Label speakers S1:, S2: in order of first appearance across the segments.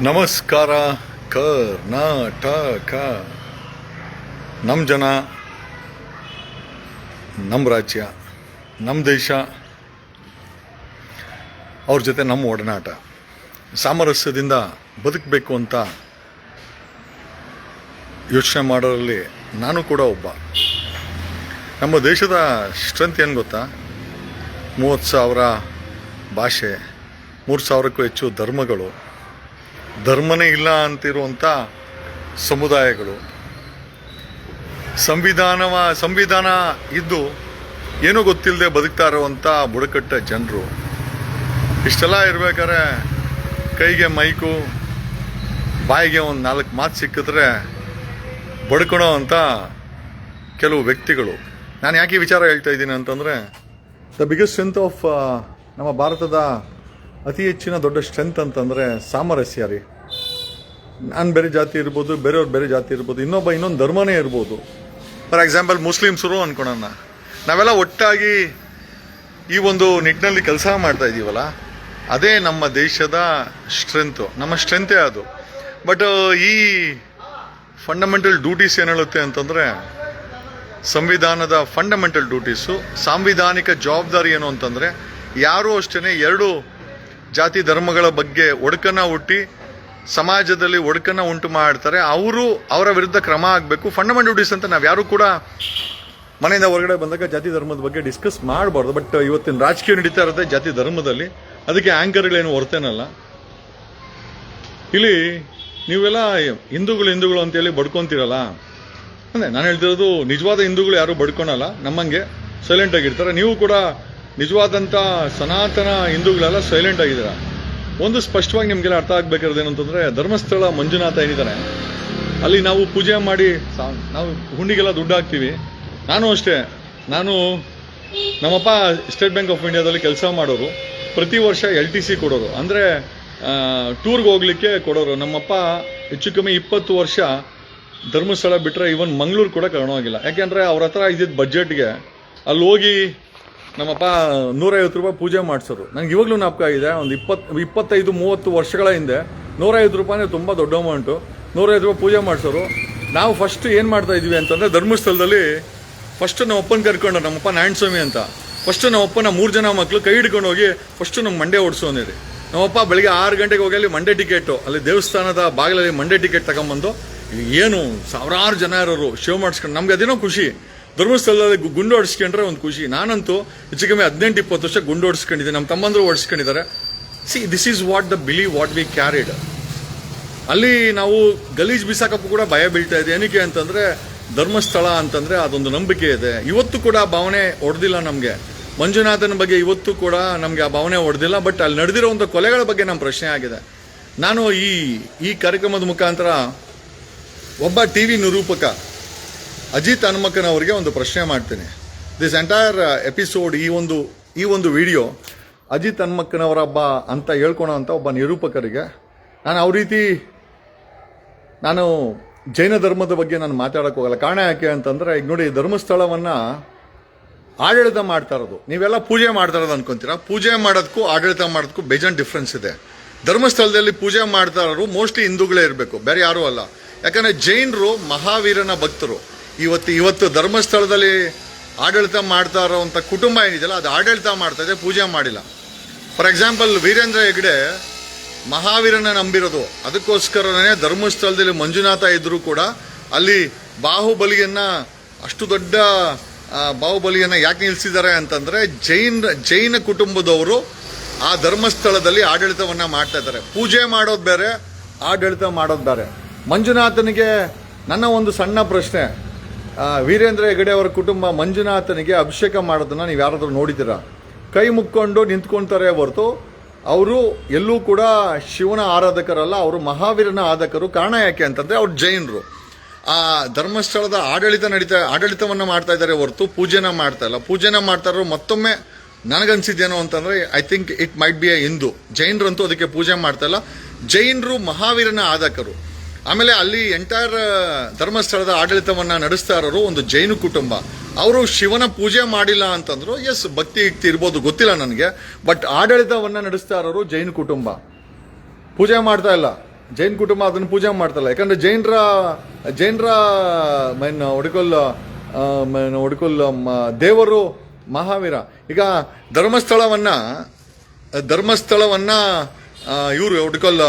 S1: ನಮಸ್ಕಾರ, ಕರ್ನಾಟಕ. ನಮ್ಮ ಜನ ನಮ್ಮ ರಾಜ್ಯ ನಮ್ಮ ದೇಶ, ಅವ್ರ ಜೊತೆ ನಮ್ಮ ಒಡನಾಟ. ಸಾಮರಸ್ಯದಿಂದ ಬದುಕಬೇಕು ಅಂತ ಯೋಚನೆ ಮಾಡೋರಲ್ಲಿ ನಾನು ಕೂಡ ಒಬ್ಬ. ನಮ್ಮ ದೇಶದ ಸ್ಟ್ರೆಂತ್ ಏನು ಗೊತ್ತಾ? ಮೂವತ್ತು ಸಾವಿರ ಭಾಷೆ, ಮೂರು ಸಾವಿರಕ್ಕೂ ಹೆಚ್ಚು ಧರ್ಮಗಳು. ಧರ್ಮನೇ ಇಲ್ಲ ಅಂತಿರುವಂಥ ಸಮುದಾಯಗಳು. ಸಂವಿಧಾನವ, ಸಂವಿಧಾನ ಇದ್ದು ಏನೂ ಗೊತ್ತಿಲ್ಲದೆ ಬದುಕ್ತಾ ಇರುವಂಥ ಬುಡಕಟ್ಟ ಜನರು. ಇಷ್ಟೆಲ್ಲ ಇರಬೇಕಾದ್ರೆ ಕೈಗೆ ಮೈಕು, ಬಾಯಿಗೆ ಒಂದು ನಾಲ್ಕು ಮಾತು ಸಿಕ್ಕಿದ್ರೆ ಬಡ್ಕೊಳೋ ಅಂತ ಕೆಲವು ವ್ಯಕ್ತಿಗಳು. ನಾನು ಯಾಕೆ ವಿಚಾರ ಹೇಳ್ತಾ ಇದ್ದೀನಿ ಅಂತಂದರೆ ದ ಬಿಗ್ಗೆಸ್ಟ್ ಸ್ಟ್ರೆಂತ್ ಆಫ್ ನಮ್ಮ ಭಾರತದ ಅತಿ ಹೆಚ್ಚಿನ ದೊಡ್ಡ ಸ್ಟ್ರೆಂತ್ ಅಂತಂದರೆ ಸಾಮರಸ್ಯ ರೀ. ನಾನು ಬೇರೆ ಜಾತಿ ಇರ್ಬೋದು, ಬೇರೆಯವ್ರು ಬೇರೆ ಜಾತಿ ಇರ್ಬೋದು, ಇನ್ನೊಬ್ಬ ಇನ್ನೊಂದು ಧರ್ಮನೇ ಇರ್ಬೋದು. ಫಾರ್ ಎಕ್ಸಾಂಪಲ್ ಮುಸ್ಲಿಮ್ಸರು ಅನ್ಕೊಳೋಣ. ನಾವೆಲ್ಲ ಒಟ್ಟಾಗಿ ಈ ಒಂದು ನಿಟ್ಟಿನಲ್ಲಿ ಕೆಲಸ ಮಾಡ್ತಾ ಇದ್ದೀವಲ್ಲ ಅದೇ ನಮ್ಮ ದೇಶದ ಸ್ಟ್ರೆಂತು ನಮ್ಮ ಸ್ಟ್ರೆಂತೇ ಅದು. ಬಟ್ ಈ ಫಂಡಮೆಂಟಲ್ ಡ್ಯೂಟೀಸ್ ಏನು ಹೇಳುತ್ತೆ ಅಂತಂದರೆ, ಸಂವಿಧಾನದ ಫಂಡಮೆಂಟಲ್ ಡ್ಯೂಟೀಸು ಸಾಂವಿಧಾನಿಕ ಜವಾಬ್ದಾರಿ ಏನು ಅಂತಂದರೆ, ಯಾರೂ ಅಷ್ಟೇ ಎರಡು ಜಾತಿ ಧರ್ಮಗಳ ಬಗ್ಗೆ ಒಡಕನ್ನ ಹುಟ್ಟಿ ಸಮಾಜದಲ್ಲಿ ಒಡಕನ್ನ ಉಂಟು ಮಾಡ್ತಾರೆ, ಅವರು ಅವರ ವಿರುದ್ಧ ಕ್ರಮ ಆಗಬೇಕು. ಫಂಡಮೆಂಟಲ್ ಡ್ಯೂಟೀಸ್ ಅಂತ ನಾವು ಯಾರು ಕೂಡ ಮನೆಯಿಂದ ಹೊರಗಡೆ ಬಂದಾಗ ಜಾತಿ ಧರ್ಮದ ಬಗ್ಗೆ ಡಿಸ್ಕಸ್ ಮಾಡಬಾರ್ದು. ಬಟ್ ಇವತ್ತಿನ ರಾಜಕೀಯ ನಡೀತಾ ಇರುತ್ತೆ ಜಾತಿ ಧರ್ಮದಲ್ಲಿ. ಅದಕ್ಕೆ ಆ್ಯಂಕರ್ಗಳೇನು ಹೊರತೇನಲ್ಲ. ಇಲ್ಲಿ ನೀವೆಲ್ಲ ಹಿಂದೂಗಳು ಹಿಂದೂಗಳು ಅಂತೇಳಿ ಬಡ್ಕೊತೀರಲ್ಲ. ಅಂದರೆ ನಾನು ಹೇಳ್ತಿರೋದು ನಿಜವಾದ ಹಿಂದೂಗಳು ಯಾರೂ ಬಡ್ಕೊಳಲ್ಲ, ನಮ್ಮಂಗೆ ಸೈಲೆಂಟ್ ಆಗಿರ್ತಾರೆ. ನೀವು ಕೂಡ ನಿಜವಾದಂಥ ಸನಾತನ ಹಿಂದೂಗಳೆಲ್ಲ ಸೈಲೆಂಟ್ ಆಗಿದ್ದೀರಾ? ಒಂದು ಸ್ಪಷ್ಟವಾಗಿ ನಿಮಗೆಲ್ಲ ಅರ್ಥ ಆಗ್ಬೇಕಾದ್ರೆ ಏನಂತಂದ್ರೆ ಧರ್ಮಸ್ಥಳ ಮಂಜುನಾಥ ಏನಿದ್ದಾರೆ ಅಲ್ಲಿ ನಾವು ಪೂಜೆ ಮಾಡಿ ನಾವು ಹುಂಡಿಗೆಲ್ಲ ದುಡ್ಡು ಹಾಕ್ತೀವಿ. ನಾನು ಅಷ್ಟೇ, ನಾನು ನಮ್ಮಪ್ಪ ಸ್ಟೇಟ್ ಬ್ಯಾಂಕ್ ಆಫ್ ಇಂಡಿಯಾದಲ್ಲಿ ಕೆಲಸ ಮಾಡೋರು. ಪ್ರತಿ ವರ್ಷ ಎಲ್ ಟಿ ಸಿ ಕೊಡೋರು. ಅಂದರೆ ಟೂರ್ಗೆ ಹೋಗ್ಲಿಕ್ಕೆ ಕೊಡೋರು. ನಮ್ಮಪ್ಪ ಹೆಚ್ಚು ಕಮ್ಮಿ ಇಪ್ಪತ್ತು ವರ್ಷ ಧರ್ಮಸ್ಥಳ ಬಿಟ್ಟರೆ ಇವನ್ ಮಂಗಳೂರು ಕೂಡ ಕರ್ಣೋಗಿಲ್ಲ ಯಾಕೆಂದರೆ ಅವ್ರ ಹತ್ರ ಇದ್ದಿದ್ದ ಬಜೆಟ್ಗೆ ಅಲ್ಲಿ ಹೋಗಿ ನಮ್ಮಪ್ಪ ನೂರೈವತ್ತು ರೂಪಾಯಿ ಪೂಜೆ ಮಾಡಿಸೋರು. ನನಗೆ ಇವಾಗಲೂ ಜ್ಞಾಪಕ ಇದೆ ಒಂದು ಇಪ್ಪತ್ತು ಇಪ್ಪತ್ತೈದು, ಮೂವತ್ತು ವರ್ಷಗಳ ಹಿಂದೆ ನೂರೈವತ್ತು ರೂಪಾಯಿ ತುಂಬ ದೊಡ್ಡ ಅಮೌಂಟು ನೂರೈವತ್ತು ರೂಪಾಯಿ ಪೂಜೆ ಮಾಡಿಸೋರು. ನಾವು ಫಸ್ಟ್ ಏನು ಮಾಡ್ತಾ ಇದ್ವಿ ಅಂತಂದರೆ ಧರ್ಮಸ್ಥಳದಲ್ಲಿ ಫಸ್ಟ್ ನಮ್ಮ ಅಪ್ಪನ ಕರ್ಕೊಂಡು, ನಮ್ಮಪ್ಪ ನಾರಾಯಣ ಸ್ವಾಮಿ ಅಂತ. ಫಸ್ಟ್ ನಮ್ಮ ಅಪ್ಪನ ಮೂರು ಜನ ಮಕ್ಕಳು ಕೈ ಹಿಡ್ಕೊಂಡು ಹೋಗಿ ಫಸ್ಟ್ ನಮ್ಮ ಮಂಡ್ಯ ಓಡಿಸೋನಿರಿ ನಮ್ಮಪ್ಪ ಬೆಳಿಗ್ಗೆ ಆರು ಗಂಟೆಗೆ ಹೋಗಿ ಅಲ್ಲಿ ಮಂಡ್ಯ ಟಿಕೆಟು ಅಲ್ಲಿ ದೇವಸ್ಥಾನದ ಬಾಗಿಲಲ್ಲಿ ಮಂಡೆ ಟಿಕೆಟ್ ತಗೊಂಬಂದು ಏನು ಸಾವಿರಾರು ಜನ ಇರೋರು ಶೋ ಮಾಡಿಸ್ಕೊಂಡು, ನಮ್ಗೆ ಅದೇನೋ ಖುಷಿ. ಧರ್ಮಸ್ಥಳದಲ್ಲಿ ಗುಂಡು ಹೊಡಿಸ್ಕೊಂಡ್ರೆ ಒಂದು ಖುಷಿ. ನಾನಂತೂ ಹೆಚ್ಚು ಕಮ್ಮಿ ಹದಿನೆಂಟು, ಇಪ್ಪತ್ತು ವರ್ಷ ಗುಂಡು ಹೊಡಿಸ್ಕೊಂಡಿದ್ದೆ ನಮ್ಮ ತಮ್ಮಂದರು ಹೊಡಿಸ್ಕೊಂಡಿದ್ದಾರೆ. See this is what the believe what we carried ಅಲ್ಲಿ ನಾವು ಗಲೀಜ್ ಬಿಸಾಕಕ್ಕೂ ಕೂಡ ಭಯ ಬೀಳ್ತಾ ಇದೆ. ಏನಕ್ಕೆ ಅಂತಂದರೆ ಧರ್ಮಸ್ಥಳ ಅಂತಂದರೆ ಅದೊಂದು ನಂಬಿಕೆ ಇದೆ. ಇವತ್ತು ಕೂಡ ಆ ಭಾವನೆ ಹೊಡೆದಿಲ್ಲ ನಮಗೆ. ಮಂಜುನಾಥನ ಬಗ್ಗೆ ಇವತ್ತು ಕೂಡ ನಮಗೆ ಆ ಭಾವನೆ ಹೊಡೆದಿಲ್ಲ ಬಟ್ ಅಲ್ಲಿ ನಡೆದಿರೋವಂಥ ಕೊಲೆಗಳ ಬಗ್ಗೆ ನಮ್ಮ ಪ್ರಶ್ನೆ ಆಗಿದೆ. ನಾನು ಈ ಈ ಕಾರ್ಯಕ್ರಮದ ಮುಖಾಂತರ ಒಬ್ಬ ಟಿ ವಿ ನಿರೂಪಕ ಅಜಿತ್ ಹನುಮಕ್ಕನವರಿಗೆ ಒಂದು ಪ್ರಶ್ನೆ ಮಾಡ್ತೀನಿ. ದಿಸ್ ಎಂಟೈರ್ ಎಪಿಸೋಡ್ ಈ ಒಂದು ಈ ಒಂದು ವಿಡಿಯೋ ಅಜಿತ್ ಹನುಮಕ್ಕನವರ ಹಬ್ಬ ಅಂತ ಹೇಳ್ಕೊಳೋ ಅಂತ ಒಬ್ಬ ನಿರೂಪಕರಿಗೆ. ನಾನು ಅವ್ರ ರೀತಿ, ನಾನು ಜೈನ ಧರ್ಮದ ಬಗ್ಗೆ ನಾನು ಮಾತಾಡೋಕೆ ಹೋಗಲ್ಲ. ಕಾರಣ ಯಾಕೆ ಅಂತಂದರೆ, ಈಗ ನೋಡಿ, ಧರ್ಮಸ್ಥಳವನ್ನು ಆಡಳಿತ ಮಾಡ್ತಾ ಇರೋದು. ನೀವೆಲ್ಲ ಪೂಜೆ ಮಾಡ್ತಾ ಇರೋದು ಅನ್ಕೊಂತೀರಾ? ಪೂಜೆ ಮಾಡೋದಕ್ಕೂ ಆಡಳಿತ ಮಾಡೋದಕ್ಕೂ ಬೇಜಾನ್ ಡಿಫ್ರೆನ್ಸ್ ಇದೆ. ಧರ್ಮಸ್ಥಳದಲ್ಲಿ ಪೂಜೆ ಮಾಡ್ತಾ ಇರೋರು ಮೋಸ್ಟ್ಲಿ ಹಿಂದೂಗಳೇ ಇರಬೇಕು, ಬೇರೆ ಯಾರೂ ಅಲ್ಲ. ಯಾಕಂದರೆ ಜೈನರು, ಮಹಾವೀರನ ಭಕ್ತರು. ಇವತ್ತು ಇವತ್ತು ಧರ್ಮಸ್ಥಳದಲ್ಲಿ ಆಡಳಿತ ಮಾಡ್ತಾ ಇರೋವಂಥ ಕುಟುಂಬ ಏನಿದೆಯಲ್ಲ, ಅದು ಆಡಳಿತ ಮಾಡ್ತಾ ಇದೆ, ಪೂಜೆ ಮಾಡಿಲ್ಲ. ಫಾರ್ ಎಕ್ಸಾಂಪಲ್ ವೀರೇಂದ್ರ ಹೆಗ್ಡೆ ಮಹಾವೀರನ ನಂಬಿರೋದು. ಅದಕ್ಕೋಸ್ಕರನೇ ಧರ್ಮಸ್ಥಳದಲ್ಲಿ ಮಂಜುನಾಥ ಇದ್ದರೂ ಕೂಡ ಅಲ್ಲಿ ಬಾಹುಬಲಿಯನ್ನು, ಅಷ್ಟು ದೊಡ್ಡ ಬಾಹುಬಲಿಯನ್ನು ಯಾಕೆ ನಿಲ್ಲಿಸಿದ್ದಾರೆ ಅಂತಂದರೆ ಜೈನ್, ಜೈನ ಕುಟುಂಬದವರು ಆ ಧರ್ಮಸ್ಥಳದಲ್ಲಿ ಆಡಳಿತವನ್ನು ಮಾಡ್ತಾ ಇದ್ದಾರೆ. ಪೂಜೆ ಮಾಡೋದು ಬೇರೆ, ಆಡಳಿತ ಮಾಡೋದು ಬೇರೆ. ಮಂಜುನಾಥನಿಗೆ ನನ್ನ ಒಂದು ಸಣ್ಣ ಪ್ರಶ್ನೆ. ವೀರೇಂದ್ರ ಹೆಗಡೆ ಅವರ ಕುಟುಂಬ ಮಂಜುನಾಥನಿಗೆ ಅಭಿಷೇಕ ಮಾಡೋದನ್ನ ನೀವು ಯಾರಾದರೂ ನೋಡಿದ್ದೀರಾ? ಕೈ ಮುಕ್ಕೊಂಡು ನಿಂತ್ಕೊಂತಾರೆ ಹೊರತು ಅವರು ಎಲ್ಲೂ ಕೂಡ ಶಿವನ ಆರಾಧಕರಲ್ಲ, ಅವರು ಮಹಾವೀರನ ಆರಾಧಕರು. ಕಾರಣ ಯಾಕೆ ಅಂತಂದರೆ ಅವ್ರು ಜೈನರು. ಆ ಧರ್ಮಸ್ಥಳದ ಆಡಳಿತ ನಡೀತಾ, ಆಡಳಿತವನ್ನು ಮಾಡ್ತಾ ಇದ್ದಾರೆ ಹೊರತು ಪೂಜೆನ ಮಾಡ್ತಾ ಇಲ್ಲ. ಪೂಜೆನ ಮಾಡ್ತಾ ಇರೋ ಮತ್ತೊಮ್ಮೆ ನನಗನ್ಸಿದ್ದೇನೋ ಅಂತಂದರೆ I think it might be a Hindu. ಜೈನರಂತೂ ಅದಕ್ಕೆ ಪೂಜೆ ಮಾಡ್ತಾ ಇಲ್ಲ. ಜೈನರು ಮಹಾವೀರನ ಆಧಕರು ಆಮೇಲೆ ಅಲ್ಲಿ ಎಂಟೈರ್ ಧರ್ಮಸ್ಥಳದ ಆಡಳಿತವನ್ನ ನಡೆಸ್ತಾ ಇರೋರು ಒಂದು ಜೈನ ಕುಟುಂಬ. ಅವರು ಶಿವನ ಪೂಜೆ ಮಾಡಿಲ್ಲ ಅಂತಂದ್ರು ಎಸ್ ಭಕ್ತಿ ಇಕ್ತಿ ಇರ್ಬೋದು, ಗೊತ್ತಿಲ್ಲ ನನಗೆ ಬಟ್ ಆಡಳಿತವನ್ನ ನಡೆಸ್ತಾ ಇರೋರು ಜೈನ ಕುಟುಂಬ. ಪೂಜೆ ಮಾಡ್ತಾ ಇಲ್ಲ. ಜೈನ್ ಕುಟುಂಬ ಅದನ್ನು ಪೂಜೆ ಮಾಡ್ತಲ್ಲ ಯಾಕಂದ್ರೆ ಜೈನರ ಜೈನರ, ಮೈನ್ ಒಡಕೊಲ್ ಮೈನ್ ಒಡಕೊಲ್ ದೇವರು ಮಹಾವೀರ. ಈಗ ಧರ್ಮಸ್ಥಳವನ್ನ ಧರ್ಮಸ್ಥಳವನ್ನ ಇವರು ಒಡಕೊಲ್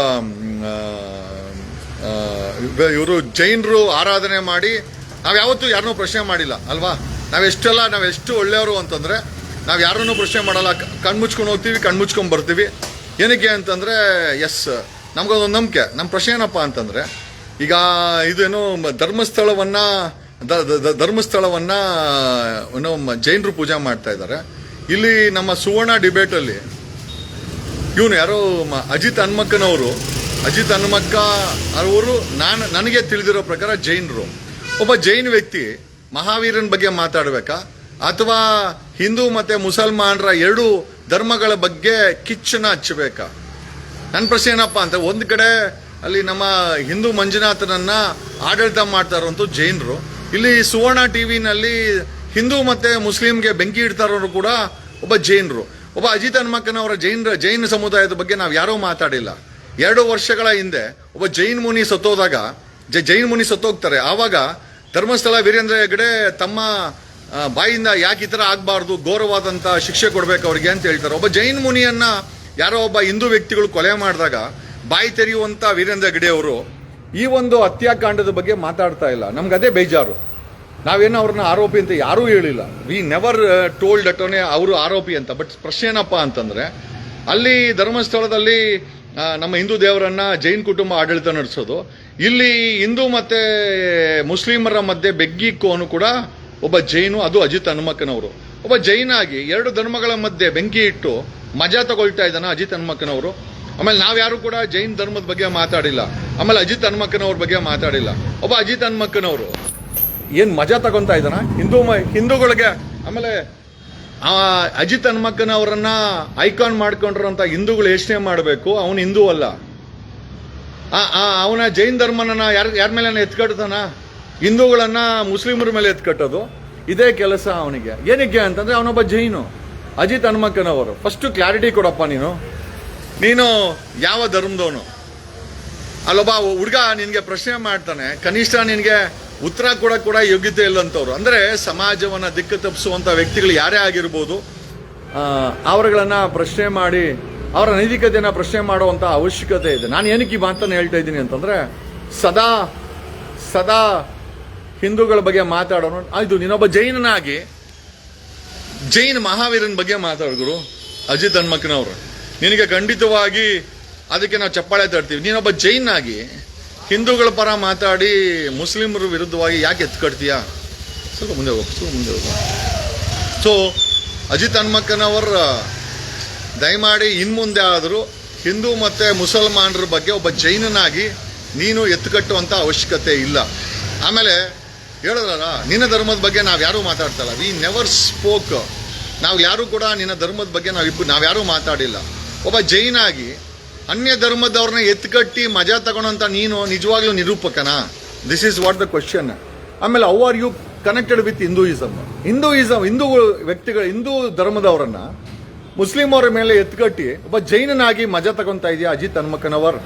S1: ಇವರು ಜೈನರು ಆರಾಧನೆ ಮಾಡಿ, ನಾವು ಯಾವತ್ತೂ ಯಾರನ್ನೂ ಪ್ರಶ್ನೆ ಮಾಡಿಲ್ಲ, ಅಲ್ವಾ? ನಾವೆಷ್ಟೆಲ್ಲ ನಾವೆಷ್ಟು ಒಳ್ಳೆಯವರು ಅಂತಂದರೆ, ನಾವು ಯಾರನ್ನೂ ಪ್ರಶ್ನೆ ಮಾಡಲ್ಲ. ಕಣ್ಮುಚ್ಕೊಂಡು ಹೋಗ್ತೀವಿ ಕಣ್ಮುಚ್ಕೊಂಡು ಬರ್ತೀವಿ. ಏನಕ್ಕೆ ಅಂತಂದರೆ, ಎಸ್, ನಮಗೊಂದು ನಂಬಿಕೆ. ನಮ್ಮ ಪ್ರಶ್ನೆ ಏನಪ್ಪ ಅಂತಂದರೆ, ಈಗ ಇದೇನು ಧರ್ಮಸ್ಥಳವನ್ನು ಧರ್ಮಸ್ಥಳವನ್ನು, ಏನೋ ಜೈನರು ಪೂಜೆ ಮಾಡ್ತಾ ಇದ್ದಾರೆ ಇಲ್ಲಿ ನಮ್ಮ ಸುವರ್ಣ ಡಿಬೇಟಲ್ಲಿ ಇವನು ಯಾರೋ ಅಜಿತ್ ಹನ್ಮಕ್ಕನವರು ಅಜಿತ್ ಹನುಮಕ್ಕ ಅವರು, ನಾನು, ನನಗೆ ತಿಳಿದಿರೋ ಪ್ರಕಾರ ಜೈನರು ಒಬ್ಬ ಜೈನ್ ವ್ಯಕ್ತಿ ಮಹಾವೀರನ ಬಗ್ಗೆ ಮಾತಾಡಬೇಕಾ? ಅಥವಾ ಹಿಂದೂ ಮತ್ತು ಮುಸಲ್ಮಾನರ ಎರಡು ಧರ್ಮಗಳ ಬಗ್ಗೆ ಕಿಚ್ಚನ್ನು ಹಚ್ಚಬೇಕಾ? ನನ್ನ ಪ್ರಶ್ನೆ ಏನಪ್ಪ ಅಂತ ಒಂದು ಕಡೆ ಅಲ್ಲಿ ನಮ್ಮ ಹಿಂದೂ ಮಂಜುನಾಥನನ್ನು ಆಡಳಿತ ಮಾಡ್ತಾ ಇರುವಂತ ಜೈನರು ಇಲ್ಲಿ ಸುವರ್ಣ ಟಿವಿನಲ್ಲಿ ಹಿಂದೂ ಮತ್ತು ಮುಸ್ಲಿಮ್ಗೆ ಬೆಂಕಿ ಇಡ್ತಾ ಇರೋರು ಕೂಡ ಒಬ್ಬ ಜೈನರು ಒಬ್ಬ ಅಜಿತ್ ಹನ್ಮಕ್ಕನವರ ಜೈನ ಜೈನ ಸಮುದಾಯದ ಬಗ್ಗೆ ನಾವು ಯಾರೂ ಮಾತಾಡಿಲ್ಲ. ಎರಡು ವರ್ಷಗಳ ಹಿಂದೆ ಒಬ್ಬ ಜೈನ್ ಮುನಿ ಸತ್ತೋದಾಗ ಜೈನ್ ಮುನಿ ಸತ್ತೋಗ್ತಾರೆ. ಆವಾಗ ಧರ್ಮಸ್ಥಳ ವೀರೇಂದ್ರ ಹೆಗಡೆ ತಮ್ಮ ಬಾಯಿಂದ ಯಾಕೆ ಈ ಥರ ಆಗಬಾರ್ದು ಘೋರವಾದಂಥ ಶಿಕ್ಷೆ ಕೊಡಬೇಕು ಅವ್ರಿಗೆ ಅಂತ ಹೇಳ್ತಾರೆ. ಒಬ್ಬ ಜೈನ್ ಮುನಿಯನ್ನ ಯಾರೋ ಒಬ್ಬ ಹಿಂದೂ ವ್ಯಕ್ತಿಗಳು ಕೊಲೆ ಮಾಡಿದಾಗ ಬಾಯಿ ತೆರೆಯುವಂಥ ವೀರೇಂದ್ರ ಹೆಗಡೆ ಅವರು ಈ ಒಂದು ಹತ್ಯಾಕಾಂಡದ ಬಗ್ಗೆ ಮಾತಾಡ್ತಾ ಇಲ್ಲ. ನಮ್ಗೆ ಅದೇ ಬೇಜಾರು. ನಾವೇನೋ ಅವ್ರನ್ನ ಆರೋಪಿ ಅಂತ ಯಾರೂ ಹೇಳಿಲ್ಲ. ವಿ ನೆವರ್ ಟೋಲ್ಡ್ ಅಟೋನೆ ಅವರು ಆರೋಪಿ ಅಂತ. ಬಟ್ ಪ್ರಶ್ನೆ ಏನಪ್ಪ ಅಂತಂದರೆ, ಅಲ್ಲಿ ಧರ್ಮಸ್ಥಳದಲ್ಲಿ ನಮ್ಮ ಹಿಂದೂ ದೇವರನ್ನ ಜೈನ್ ಕುಟುಂಬ ಆಡಳಿತ ನಡೆಸೋದು. ಇಲ್ಲಿ ಹಿಂದೂ ಮತ್ತೆ ಮುಸ್ಲಿಮರ ಮಧ್ಯೆ ಬೆಗ್ಗಿಕ್ಕೋನು ಕೂಡ ಒಬ್ಬ ಜೈನು, ಅದು ಅಜಿತ್ ಹನುಮಕ್ಕನವರು. ಒಬ್ಬ ಜೈನ್ ಆಗಿ ಎರಡು ಧರ್ಮಗಳ ಮಧ್ಯೆ ಬೆಂಕಿ ಇಟ್ಟು ಮಜಾ ತಗೊಳ್ತಾ ಇದ್ದಾನ ಅಜಿತ್ ಹನುಮಕ್ಕನವರು. ಆಮೇಲೆ ನಾವ್ಯಾರು ಕೂಡ ಜೈನ್ ಧರ್ಮದ ಬಗ್ಗೆ ಮಾತಾಡಿಲ್ಲ. ಆಮೇಲೆ ಅಜಿತ್ ಹನುಮಕ್ಕನವ್ರ ಬಗ್ಗೆ ಮಾತಾಡಿಲ್ಲ. ಒಬ್ಬ ಅಜಿತ್ ಹನುಮಕ್ಕನವರು. ಏನ್ ಮಜಾ ತಗೊತಾ ಇದ್ದಾನ? ಹಿಂದೂ ಹಿಂದೂಗಳಿಗೆ ಆಮೇಲೆ ಆ ಅಜಿತ್ ಹನುಮಕ್ಕನವರನ್ನ ಐಕಾನ್ ಮಾಡ್ಕೊಂಡಿರೋಂಥ ಹಿಂದೂಗಳು ಯೋಚನೆ ಮಾಡಬೇಕು, ಅವನು ಹಿಂದೂ ಅಲ್ಲ. ಅವನ ಜೈನ್ ಧರ್ಮನ ಯಾರ ಯಾರ ಮೇಲೆ ಎತ್ಕಟ್ತಾನ? ಹಿಂದೂಗಳನ್ನ ಮುಸ್ಲಿಮರ ಮೇಲೆ ಎತ್ಕಟ್ಟೋದು? ಇದೇ ಕೆಲಸ ಅವನಿಗೆ. ಏನಕ್ಕೆ ಅಂತಂದ್ರೆ ಅವನೊಬ್ಬ ಜೈನು, ಅಜಿತ್ ಹನುಮಕ್ಕನವರು. ಫಸ್ಟ್ ಕ್ಲಾರಿಟಿ ಕೊಡಪ್ಪ ನೀನು. ನೀನು ಯಾವ ಧರ್ಮದವನು? ಅಲ್ಲೊಬ್ಬ ಹುಡುಗ ನಿನ್ಗೆ ಪ್ರಶ್ನೆ ಮಾಡ್ತಾನೆ, ಕನಿಷ್ಠ ನಿನ್ಗೆ ಉತ್ತರ ಕೂಡ ಕೂಡ ಯೋಗ್ಯತೆ ಇಲ್ಲಂತವ್ರು. ಅಂದ್ರೆ ಸಮಾಜವನ್ನ ದಿಕ್ಕು ತಪ್ಪಿಸುವಂಥ ವ್ಯಕ್ತಿಗಳು ಯಾರೇ ಆಗಿರ್ಬೋದು ಅವರುಗಳನ್ನು ಪ್ರಶ್ನೆ ಮಾಡಿ, ಅವರ ನೈತಿಕತೆಯನ್ನ ಪ್ರಶ್ನೆ ಮಾಡುವಂಥ ಅವಶ್ಯಕತೆ ಇದೆ. ನಾನು ಏನಕ್ಕೆ ಈ ಮಾತನ್ನು ಹೇಳ್ತಾ ಇದ್ದೀನಿ ಅಂತಂದ್ರೆ, ಸದಾ ಸದಾ ಹಿಂದೂಗಳ ಬಗ್ಗೆ ಮಾತಾಡೋಣ. ಇದು ನೀನೊಬ್ಬ ಜೈನನಾಗಿ, ಜೈನ್ ಮಹಾವೀರನ ಬಗ್ಗೆ ಮಾತಾಡಿದ್ರು ಅಜಿತ್ ಹನ್ಮಕ್ನವರು. ನಿನಗೆ ಖಂಡಿತವಾಗಿ ಅದಕ್ಕೆ ನಾವು ಚಪ್ಪಾಳೆ ತಡ್ತೀವಿ ನೀನೊಬ್ಬ ಜೈನ್ ಆಗಿ ಹಿಂದೂಗಳ ಪರ ಮಾತಾಡಿ ಮುಸ್ಲಿಮರ ವಿರುದ್ಧವಾಗಿ ಯಾಕೆ ಎತ್ಕಡ್ತೀಯಾ? ಸ್ವಲ್ಪ ಮುಂದೆ ಹೋಗು, ಸ್ವಲ್ಪ ಮುಂದೆ ಹೋಗು. ಸೊ ಅಜಿತ್ ಹನ್ಮಕ್ಕನವರ ದಯಮಾಡಿ ಇನ್ಮುಂದೆ ಆದರೂ ಹಿಂದೂ ಮತ್ತು ಮುಸಲ್ಮಾನರ ಬಗ್ಗೆ ಒಬ್ಬ ಜೈನನಾಗಿ ನೀನು ಎತ್ತುಕಟ್ಟುವಂತ ಅವಶ್ಯಕತೆ ಇಲ್ಲ. ಆಮೇಲೆ ಹೇಳಿದ್ರಲ್ಲ ನಿನ್ನ ಧರ್ಮದ ಬಗ್ಗೆ ನಾವು ಯಾರೂ ಮಾತಾಡ್ತಲ್ಲ ವಿ ನೆವರ್ ಸ್ಪೋಕ್ ನಾವು ಯಾರು ಕೂಡ ನಿನ್ನ ಧರ್ಮದ ಬಗ್ಗೆ ನಾವು ಇಬ್ಬ ನಾವು ಯಾರೂ ಮಾತಾಡಿಲ್ಲ. ಒಬ್ಬ ಜೈನಾಗಿ ಅನ್ಯ ಧರ್ಮದವ್ರನ್ನ ಎತ್ಕಟ್ಟಿ ಮಜಾ ತಗೊಳಂತ ನೀನು ನಿಜವಾಗ್ಲೂ ನಿರೂಪಕನಾ? This is what the question ಆಮೇಲೆ how are you connected with Hinduism Hinduism Hindu ವ್ಯಕ್ತಿಗಳು, ಹಿಂದೂ ಧರ್ಮದವರನ್ನ ಮುಸ್ಲಿಂ ಅವರ ಮೇಲೆ ಎತ್ಕಟ್ಟಿ, ಒಬ್ಬ ಜೈನನಾಗಿ ಮಜಾ ತಗೊಂತ ಇದೆಯಾ ಅಜಿತ್ ಹನ್ಮಕ್ಕನವರ್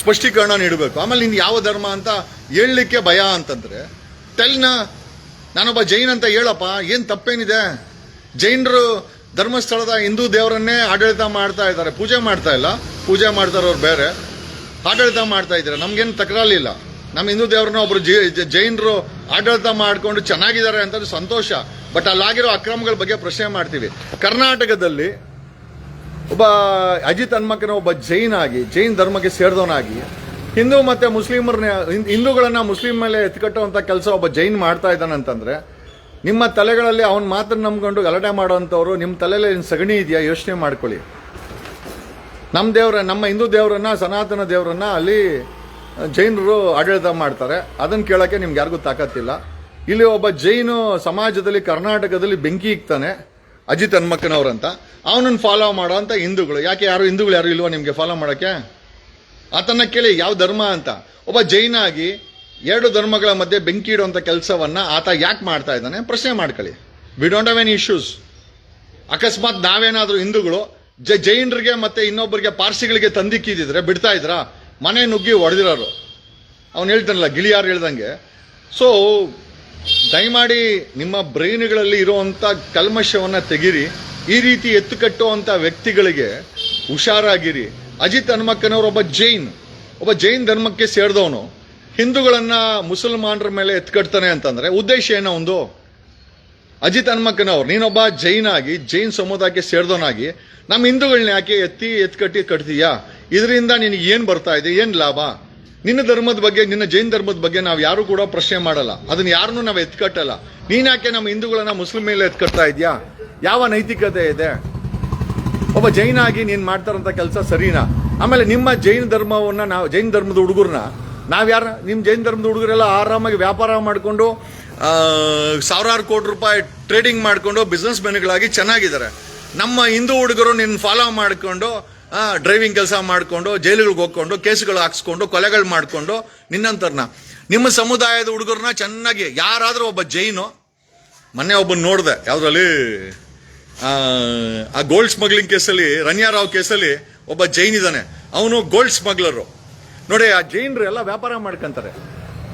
S1: ಸ್ಪಷ್ಟೀಕರಣ ನೀಡಬೇಕು. ಆಮೇಲೆ ನಿನ್ ಯಾವ ಧರ್ಮ ಅಂತ ಹೇಳಲಿಕ್ಕೆ ಭಯ ಅಂತಂದ್ರೆ ಟೆಲ್ನ ನಾನೊಬ್ಬ ಜೈನ್ ಅಂತ ಹೇಳಪ್ಪ, ಏನ್ ತಪ್ಪೇನಿದೆ? ಜೈನರು ಧರ್ಮಸ್ಥಳದ ಹಿಂದೂ ದೇವರನ್ನೇ ಆಡಳಿತ ಮಾಡ್ತಾ ಇದ್ದಾರೆ. ಪೂಜೆ ಮಾಡ್ತಾ ಇಲ್ಲ. ಪೂಜೆ ಮಾಡ್ತಾ ಇರೋರು ಬೇರೆ. ಆಡಳಿತ ಮಾಡ್ತಾ ಇದ್ದಾರೆ. ನಮ್ಗೇನು ತಕರಾಲಿಲ್ಲ ನಮ್ಮ ಹಿಂದೂ ದೇವರನ್ನ ಒಬ್ರು ಜೈನರು ಆಡಳಿತ ಮಾಡಿಕೊಂಡು ಚೆನ್ನಾಗಿದ್ದಾರೆ ಅಂತ ಸಂತೋಷ. ಬಟ್ ಅಲ್ಲಾಗಿರೋ ಅಕ್ರಮಗಳ ಬಗ್ಗೆ ಪ್ರಶ್ನೆ ಮಾಡ್ತೀವಿ. ಕರ್ನಾಟಕದಲ್ಲಿ ಒಬ್ಬ ಅಜಿತ್ ಹನ್ಮಕ್ಕನ ಒಬ್ಬ ಜೈನ್ ಆಗಿ, ಜೈನ್ ಧರ್ಮಕ್ಕೆ ಸೇರಿದವನಾಗಿ, ಹಿಂದೂ ಮತ್ತೆ ಮುಸ್ಲಿಮರನ್ನ ಹಿಂದೂಗಳನ್ನ ಮುಸ್ಲಿಂ ಮೇಲೆ ಎತ್ಕಟ್ಟುವಂತ ಕೆಲಸ ಒಬ್ಬ ಜೈನ್ ಮಾಡ್ತಾ ಇದ್ದಾನಂತಂದ್ರೆ ನಿಮ್ಮ ತಲೆಗಳಲ್ಲಿ ಅವನ ಮಾತನ್ನು ನಂಬ್ಕೊಂಡು ಗಲಾಟೆ ಮಾಡುವಂಥವ್ರು, ನಿಮ್ಮ ತಲೆಯಲ್ಲಿ ಸಗಣಿ ಇದೆಯಾ? ಯೋಚನೆ ಮಾಡ್ಕೊಳ್ಳಿ. ನಮ್ಮ ದೇವರ, ನಮ್ಮ ಹಿಂದೂ ದೇವರನ್ನ, ಸನಾತನ ದೇವರನ್ನ ಅಲ್ಲಿ ಜೈನರು ಆಡಳಿತ ಮಾಡ್ತಾರೆ. ಅದನ್ನು ಕೇಳೋಕ್ಕೆ ನಿಮ್ಗೆ ಯಾರಿಗೂ ತಾಕತ್ತಿಲ್ಲ. ಇಲ್ಲಿ ಒಬ್ಬ ಜೈನು ಸಮಾಜದಲ್ಲಿ, ಕರ್ನಾಟಕದಲ್ಲಿ ಬೆಂಕಿ ಇಕ್ತಾನೆ, ಅಜಿತ್ ಹನ್ಮಕ್ಕನವ್ರಂತ ಅವನನ್ನು ಫಾಲೋ ಮಾಡೋ ಅಂತ ಹಿಂದೂಗಳು. ಯಾಕೆ ಯಾರು ಹಿಂದೂಗಳು ಯಾರು ಇಲ್ವಾ ನಿಮಗೆ ಫಾಲೋ ಮಾಡೋಕ್ಕೆ ಆತನ ಕೇಳಿ, ಯಾವ ಧರ್ಮ ಅಂತ. ಒಬ್ಬ ಜೈನಾಗಿ ಎರಡು ಧರ್ಮಗಳ ಮಧ್ಯೆ ಬೆಂಕಿ ಇಡುವಂಥ ಕೆಲಸವನ್ನು ಆತ ಯಾಕೆ ಮಾಡ್ತಾ ಇದ್ದಾನೆ? ಪ್ರಶ್ನೆ ಮಾಡ್ಕೊಳ್ಳಿ. We don't have any issues ಅಕಸ್ಮಾತ್ ನಾವೇನಾದರೂ ಹಿಂದೂಗಳು ಜ- ಜೈನರಿಗೆ ಮತ್ತೆ ಇನ್ನೊಬ್ಬರಿಗೆ ಪಾರ್ಸಿಗಳಿಗೆ ತಂದಿಕ್ಕಿದ್ರೆ ಬಿಡ್ತಾ ಇದ್ರಾ? ಮನೆ ನುಗ್ಗಿ ಹೊಡೆದಿರೋರು ಅವ್ನು ಹೇಳ್ತಾನಲ್ಲ, ಗಿಳಿಯಾರು ಹೇಳ್ದಂಗೆ. ಸೊ ದಯಮಾಡಿ ನಿಮ್ಮ ಬ್ರೈನ್ಗಳಲ್ಲಿ ಇರುವಂಥ ಕಲ್ಮಶವನ್ನು ತೆಗೀರಿ. ಈ ರೀತಿ ಎತ್ತು ಕಟ್ಟುವಂಥ ವ್ಯಕ್ತಿಗಳಿಗೆ ಹುಷಾರಾಗಿರಿ. ಅಜಿತ್ ಹನುಮಕ್ಕನವರು ಒಬ್ಬ ಜೈನ್. ಒಬ್ಬ ಜೈನ್ ಧರ್ಮಕ್ಕೆ ಸೇರಿದವನು. ಹಿಂದೂಗಳನ್ನ ಮುಸಲ್ಮಾನರ ಮೇಲೆ ಎತ್ಕಟ್ತಾನೆ ಅಂತಂದ್ರೆ ಉದ್ದೇಶ ಏನೋ ಒಂದು? ಅಜಿತ್ ಹನುಮಕ್ಕನವ್ರು ನೀನೊಬ್ಬ ಜೈನ್ ಆಗಿ, ಜೈನ್ ಸಮುದಾಯಕ್ಕೆ ಸೇರಿದವನಾಗಿ, ನಮ್ಮ ಹಿಂದೂಗಳನ್ನ ಯಾಕೆ ಎತ್ತಿ, ಎತ್ಕಟ್ಟಿ ಕಟ್ತೀಯಾ? ಇದರಿಂದ ನಿನಗೆ ಏನು ಬರ್ತಾ ಇದೆ? ಏನು ಲಾಭ? ನಿನ್ನ ಧರ್ಮದ ಬಗ್ಗೆ, ನಿನ್ನ ಜೈನ್ ಧರ್ಮದ ಬಗ್ಗೆ ನಾವು ಯಾರು ಕೂಡ ಪ್ರಶ್ನೆ ಮಾಡಲ್ಲ. ಅದನ್ನ ಯಾರನ್ನೂ ನಾವು ಎತ್ಕಟ್ಟಲ್ಲ. ನೀನ್ ಯಾಕೆ ನಮ್ಮ ಹಿಂದೂಗಳನ್ನ ಮುಸ್ಲಿಂ ಮೇಲೆ ಎತ್ಕಟ್ತಾ ಇದೆಯಾ? ಯಾವ ನೈತಿಕತೆ ಇದೆ? ಒಬ್ಬ ಜೈನಾಗಿ ನೀನ್ ಮಾಡ್ತಾರಂತ ಕೆಲಸ ಸರಿನಾ? ಆಮೇಲೆ ನಿಮ್ಮ ಜೈನ ಧರ್ಮವನ್ನ ನಾವು, ಜೈನ ಧರ್ಮದ ಹುಡುಗರನ್ನ ನಾವ್ಯಾರ? ನಿಮ್ಮ ಜೈನ ಧರ್ಮದ ಹುಡುಗರೆಲ್ಲ ಆರಾಮಾಗಿ ವ್ಯಾಪಾರ ಮಾಡಿಕೊಂಡು ಸಾವಿರಾರು ಕೋಟಿ ರೂಪಾಯಿ ಟ್ರೇಡಿಂಗ್ ಮಾಡಿಕೊಂಡು ಬಿಸ್ನೆಸ್ ಮೆನ್ಗಳಾಗಿ ಚೆನ್ನಾಗಿದ್ದಾರೆ. ನಮ್ಮ ಹಿಂದೂ ಹುಡುಗರು ನಿನ್ನ ಫಾಲೋ ಮಾಡಿಕೊಂಡು ಡ್ರೈವಿಂಗ್ ಕೆಲಸ ಮಾಡಿಕೊಂಡು ಜೈಲುಗಳಿಗೆ ಹೋಗ್ಕೊಂಡು ಕೇಸುಗಳು ಹಾಕ್ಸ್ಕೊಂಡು ಕೊಲೆಗಳು ಮಾಡಿಕೊಂಡು ನಿನ್ನಂತರ್ನ ನಿಮ್ಮ ಸಮುದಾಯದ ಹುಡುಗರನ್ನ ಚೆನ್ನಾಗಿ ಯಾರಾದರೂ ಒಬ್ಬ ಜೈನು ಮೊನ್ನೆ ಒಬ್ಬನ ನೋಡಿದೆ ಯಾವುದ್ರಲ್ಲಿ ಆ, ಗೋಲ್ಡ್ ಸ್ಮಗ್ಲಿಂಗ್ ಕೇಸಲ್ಲಿ ರನ್ಯಾರಾವ್ ಕೇಸಲ್ಲಿ ಒಬ್ಬ ಜೈನ್ ಇದ್ದಾನೆ. ಅವನು ಗೋಲ್ಡ್ ಸ್ಮಗ್ಲರು ನೋಡಿ, ಆ ಜೈನರು ಎಲ್ಲ ವ್ಯಾಪಾರ ಮಾಡ್ಕೊಂತಾರೆ.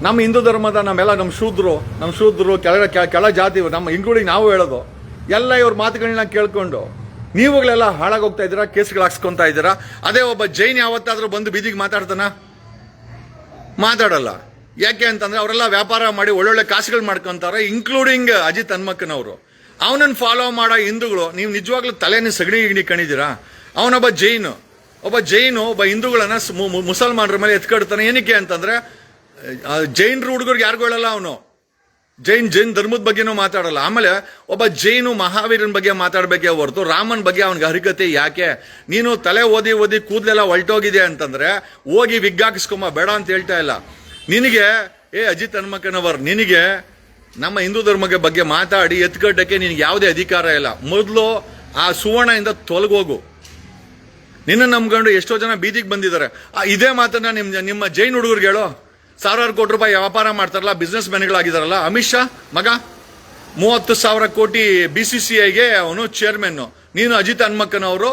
S1: ನಮ್ಮ ಹಿಂದೂ ಧರ್ಮದ ನಮ್ಮೆಲ್ಲ ನಮ್ಮ ಶೂದ್ರು ನಮ್ಮ ಶೂದ್ರು, ಕೆಳ, ಕೆಳ- ಜಾತಿ, ನಮ್ಮ ಹಿಂಗುಳಿಗೆ ನಾವು ಹೇಳೋದು. ಎಲ್ಲ ಇವ್ರ ಮಾತುಗಳನ್ನ ಕೇಳ್ಕೊಂಡು, ನೀವುಗಳೆಲ್ಲ ಹಾಳಾಗೋಗ್ತಾ ಇದ್ದೀರಾ, ಕೇಸ್ಗಳು ಹಾಕ್ಸ್ಕೊತಾ ಇದ್ದೀರಾ? ಅದೇ ಒಬ್ಬ ಜೈನ್ ಯಾವತ್ತಾದರೂ ಬಂದು ಬೀದಿಗೆ ಮಾತಾಡ್ತಾನ? ಮಾತಾಡಲ್ಲ. ಯಾಕೆ ಅಂತಂದ್ರೆ ಅವರೆಲ್ಲ ವ್ಯಾಪಾರ ಮಾಡಿ ಒಳ್ಳೊಳ್ಳೆ ಕಾಸುಗಳು ಮಾಡ್ಕೊಂತಾರೆ ಇನ್ಕ್ಲೂಡಿಂಗ್ ಅಜಿತ್ ಹನ್ಮಕ್ಕನವರು. ಅವನನ್ನು ಫಾಲೋ ಮಾಡೋ ಹಿಂದೂಗಳು, ನೀವು ನಿಜವಾಗ್ಲೂ ತಲೆಯನ್ನು ಸಗಣಿ ಗಿಣಿ ಕಣಿದ್ದೀರಾ ಅವನೊಬ್ಬ ಜೈನು. ಒಬ್ಬ ಜೈನು, ಒಬ್ಬ ಹಿಂದೂಗಳನ್ನ ಮುಸಲ್ಮಾನರ ಮೇಲೆ ಎತ್ಕಡ್ತಾನೆ. ಏನಕ್ಕೆ ಅಂತಂದ್ರೆ ಜೈನ್ರ ಹುಡುಗರಿಗೆ ಯಾರಿಗೂ ಹೇಳಲ್ಲ ಅವನು. ಜೈನ್ ಜೈನ್ ಧರ್ಮದ ಬಗ್ಗೆನೂ ಮಾತಾಡಲ್ಲ. ಆಮೇಲೆ ಒಬ್ಬ ಜೈನು ಮಹಾವೀರನ ಬಗ್ಗೆ ಮಾತಾಡಬೇಕೇ ಹೊರತು, ರಾಮನ್ ಬಗ್ಗೆ ಅವನಿಗೆ ಹರಿಕತೆ ಯಾಕೆ? ನೀನು ತಲೆ ಓದಿ ಓದಿ ಕೂದಲೆಲ್ಲ ಹೊಲ್ಟೋಗಿದೆ ಅಂತಂದ್ರೆ, ಹೋಗಿ ವಿಗ್ಗಾಕಿಸ್ಕೊಂಬ, ಬೇಡ ಅಂತ ಹೇಳ್ತಾ ಇಲ್ಲ. ನಿನಗೆ, ಏ ಅಜಿತ್ ಹನುಮಕ್ಕನವರ್ ನಿನಗೆ ನಮ್ಮ ಹಿಂದೂ ಧರ್ಮಕ್ಕೆ ಬಗ್ಗೆ ಮಾತಾಡಿ ಎತ್ಕಟ್ಟಕ್ಕೆ ನಿನಗೆ ಯಾವುದೇ ಅಧಿಕಾರ ಇಲ್ಲ. ಮೊದಲು ಆ ಸುವರ್ಣದಿಂದ ತೊಲಗೋಗು. ನಿನ್ನ ನಂಬ್ಕೊಂಡು ಎಷ್ಟೋ ಜನ ಬೀದಿಗೆ ಬಂದಿದ್ದಾರೆ. ಇದೇ ಮಾತನ್ನ ನಿಮ್ಮ ನಿಮ್ಮ ಜೈನ್ ಹುಡುಗರಿಗೆ ಹೇಳೋ. ಸಾವಿರಾರು ಕೋಟಿ ರೂಪಾಯಿ ವ್ಯಾಪಾರ ಮಾಡ್ತಾರಲ್ಲ ಬಿಸ್ನೆಸ್ ಮ್ಯಾನ್ಗಳಾಗಿದಾರಲ್ಲ ಅಮಿತ್ ಶಾ, ಮಗ? ಮೂವತ್ತು ಸಾವಿರ ಕೋಟಿ ಬಿ ಸಿ ಸಿ ಐಗೆ ಅವನು ಚೇರ್ಮನ್ ನೀನು ಅಜಿತ್ ಹನ್ಮಕ್ಕನವರು